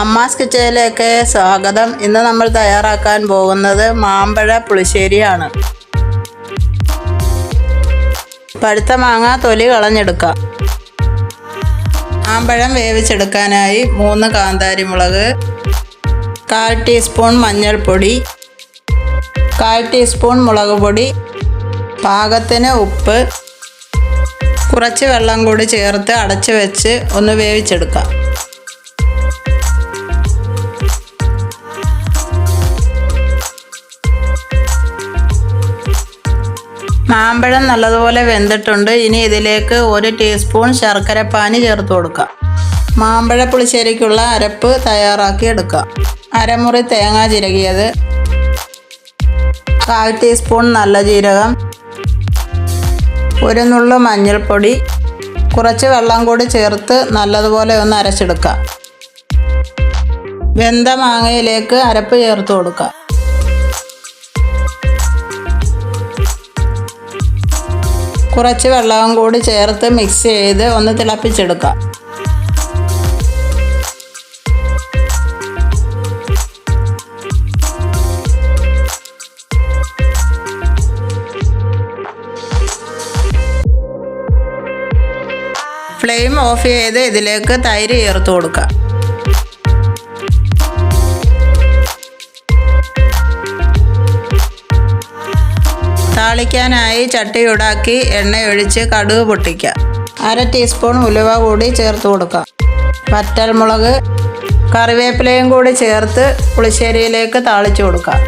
അമ്മാസ് കിച്ചയിലേക്ക് സ്വാഗതം. ഇന്ന് നമ്മൾ തയ്യാറാക്കാൻ പോകുന്നത് മാമ്പഴ പുളിശ്ശേരിയാണ്. പഴുത്ത മാങ്ങ തൊലി കളഞ്ഞെടുക്കാം. മാമ്പഴം വേവിച്ചെടുക്കാനായി മൂന്ന് കാന്താരി മുളക് കാൽ ടീസ്പൂൺ മഞ്ഞൾപ്പൊടി കാൽ ടീസ്പൂൺ മുളക് പൊടി പാകത്തിന് ഉപ്പ് കുറച്ച് വെള്ളം കൂടി ചേർത്ത് അടച്ചു വെച്ച് ഒന്ന് വേവിച്ചെടുക്കാം. മാമ്പഴം നല്ലതുപോലെ വെന്തിട്ടുണ്ട്. ഇനി ഇതിലേക്ക് ഒരു ടീസ്പൂൺ ശർക്കരപ്പാനി ചേർത്ത് കൊടുക്കാം. മാമ്പഴ പുളിശ്ശേരിക്കുള്ള അരപ്പ് തയ്യാറാക്കി എടുക്കാം. അരമുറി തേങ്ങ ചിരകിയത്. കാൽ ടീസ്പൂൺ നല്ല ജീരകം. ഒരു നുള്ളു മഞ്ഞൾപ്പൊടി. കുറച്ച് വെള്ളം കൂടി ചേർത്ത് നല്ലതുപോലെ ഒന്ന് അരച്ചെടുക്കാം. വെന്ത മാങ്ങയിലേക്ക് അരപ്പ് ചേർത്ത് കൊടുക്കാം. കുറച്ച് വെള്ളവും കൂടി ചേർത്ത് മിക്സ് ചെയ്ത് ഒന്ന് തിളപ്പിച്ചെടുക്കാം. ഫ്ലെയിം ഓഫ് ചെയ്ത് ഇതിലേക്ക് തൈര് ചേർത്ത് കൊടുക്കാം. താളിക്കാനായി ചട്ടിയുടാക്കി എണ്ണയൊഴിച്ച് കടുക് പൊട്ടിക്കാം. അര ടീസ്പൂൺ ഉലുവ കൂടി ചേർത്ത് കൊടുക്കാം. വറ്റൽമുളക് കറിവേപ്പിലയും കൂടി ചേർത്ത് പുളിശ്ശേരിയിലേക്ക് താളിച്ചു കൊടുക്കാം.